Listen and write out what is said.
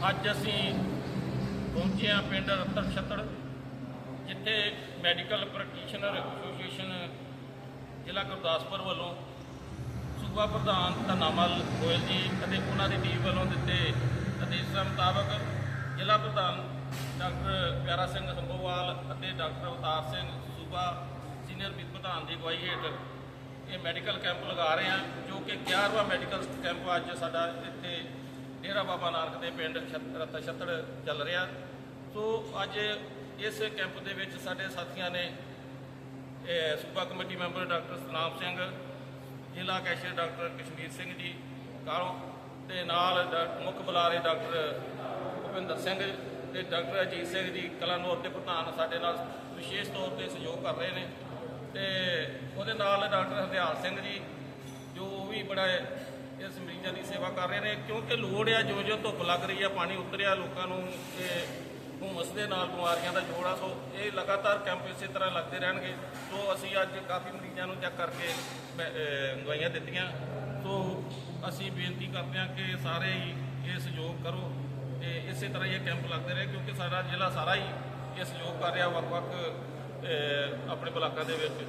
ਅੱਜ ਅਸੀਂ ਪਹੁੰਚੇ ਹਾਂ ਪਿੰਡ ਰਤਨ ਛੱਤੜ ਜਿੱਥੇ ਮੈਡੀਕਲ ਪ੍ਰੈਕਟੀਸ਼ਨਰ ਐਸੋਸੀਏਸ਼ਨ ਜ਼ਿਲ੍ਹਾ ਗੁਰਦਾਸਪੁਰ ਵੱਲੋਂ ਸੂਬਾ ਪ੍ਰਧਾਨ ਧਨਾਮਲ ਗੋਇਲ ਜੀ ਅਤੇ ਉਹਨਾਂ ਦੀ ਟੀਮ ਵੱਲੋਂ ਦਿੱਤੇ ਆਦੇਸ਼ਾਂ ਮੁਤਾਬਕ ਜ਼ਿਲ੍ਹਾ ਪ੍ਰਧਾਨ ਡਾਕਟਰ ਪਿਆਰਾ ਸਿੰਘ ਸੰਭੋਵਾਲ ਅਤੇ ਡਾਕਟਰ ਅਵਤਾਰ ਸਿੰਘ ਸੂਬਾ ਸੀਨੀਅਰ ਵਿਪ ਪ੍ਰਧਾਨ ਦੀ ਅਗਵਾਈ ਹੇਠ ਇਹ ਮੈਡੀਕਲ ਕੈਂਪ ਲਗਾ ਰਹੇ ਹਾਂ, ਜੋ ਕਿ 11ਵਾਂ ਮੈਡੀਕਲ ਕੈਂਪ ਅੱਜ ਸਾਡਾ ਇੱਥੇ ਡੇਰਾ ਬਾਬਾ ਨਾਨਕ ਦੇ ਪਿੰਡ ਛੱਤ- ਰਤਾ ਛੱਤੜ ਚੱਲ ਰਿਹਾ। ਸੋ ਅੱਜ ਇਸ ਕੈਂਪ ਦੇ ਵਿੱਚ ਸਾਡੇ ਸਾਥੀਆਂ ਨੇ ਸੂਬਾ committee member doctor Satnam Singh, ਜ਼ਿਲ੍ਹਾ ਕੈਸ਼ੀਅਰ ਡਾਕਟਰ ਕਸ਼ਮੀਰ ਸਿੰਘ ਜੀ ਕਾਲੋ ਤੇ ਨਾਲ ਡਾ- ਮੁੱਖ ਬੁਲਾਰੇ ਡਾਕਟਰ ਭੁਪਿੰਦਰ ਸਿੰਘ ਤੇ ਡਾਕਟਰ ਅਜੀਤ ਸਿੰਘ ਜੀ ਕਲਾਨੌਰ ਦੇ ਪ੍ਰਧਾਨ ਸਾਡੇ ਨਾਲ ਵਿਸ਼ੇਸ਼ ਤੌਰ ਤੇ ਸਹਿਯੋਗ ਕਰ ਰਹੇ ਨੇ। ਤੇ ਉਹਦੇ ਨਾਲ ਡਾਕਟਰ ਹਰਦਿਆਲ ਸਿੰਘ ਜੀ, ਜੋ ਵੀ ਬੜਾ ਇਸ ਮਰੀਜ਼ਾਂ ਦੀ ਸੇਵਾ ਕਰ ਰਹੇ ਨੇ, ਕਿਉਂਕਿ ਲੋੜ ਆ ਜੋ ਜੋ ਧੁੱਪ ਲੱਗ ਰਹੀ ਆ, ਪਾਣੀ ਉਤਰਿਆ, ਲੋਕਾਂ ਨੂੰ ਤੇ ਹੁਮਸ ਦੇ ਨਾਲ ਬਿਮਾਰੀਆਂ ਦਾ ਜੋੜਾ ਸੋ ਇਹ ਲਗਾਤਾਰ ਕੈਂਪ ਇਸੇ ਤਰ੍ਹਾਂ ਲੱਗਦੇ ਰਹਿਣਗੇ। ਸੋ ਅਸੀਂ ਅੱਜ ਕਾਫੀ ਮਰੀਜ਼ਾਂ ਨੂੰ ਚੈੱਕ ਕਰਕੇ ਦਵਾਈਆਂ ਦਿੱਤੀਆਂ। ਸੋ ਅਸੀਂ ਬੇਨਤੀ ਕਰਦੇ ਹਾਂ ਕਿ ਸਾਰੇ ਹੀ ਇਹ ਸਹਿਯੋਗ ਕਰੋ ਤੇ ਇਸੇ ਤਰ੍ਹਾਂ ਹੀ ਇਹ ਕੈਂਪ ਲੱਗਦੇ ਰਹੇ, ਕਿਉਂਕਿ ਸਾਡਾ ਜ਼ਿਲ੍ਹਾ ਸਾਰਾ ਹੀ ਇਹ ਸਹਿਯੋਗ ਕਰ ਰਿਹਾ ਵੱਖ-ਵੱਖ ਆਪਣੇ ਬਲਾਕਾਂ ਦੇ ਵਿੱਚ।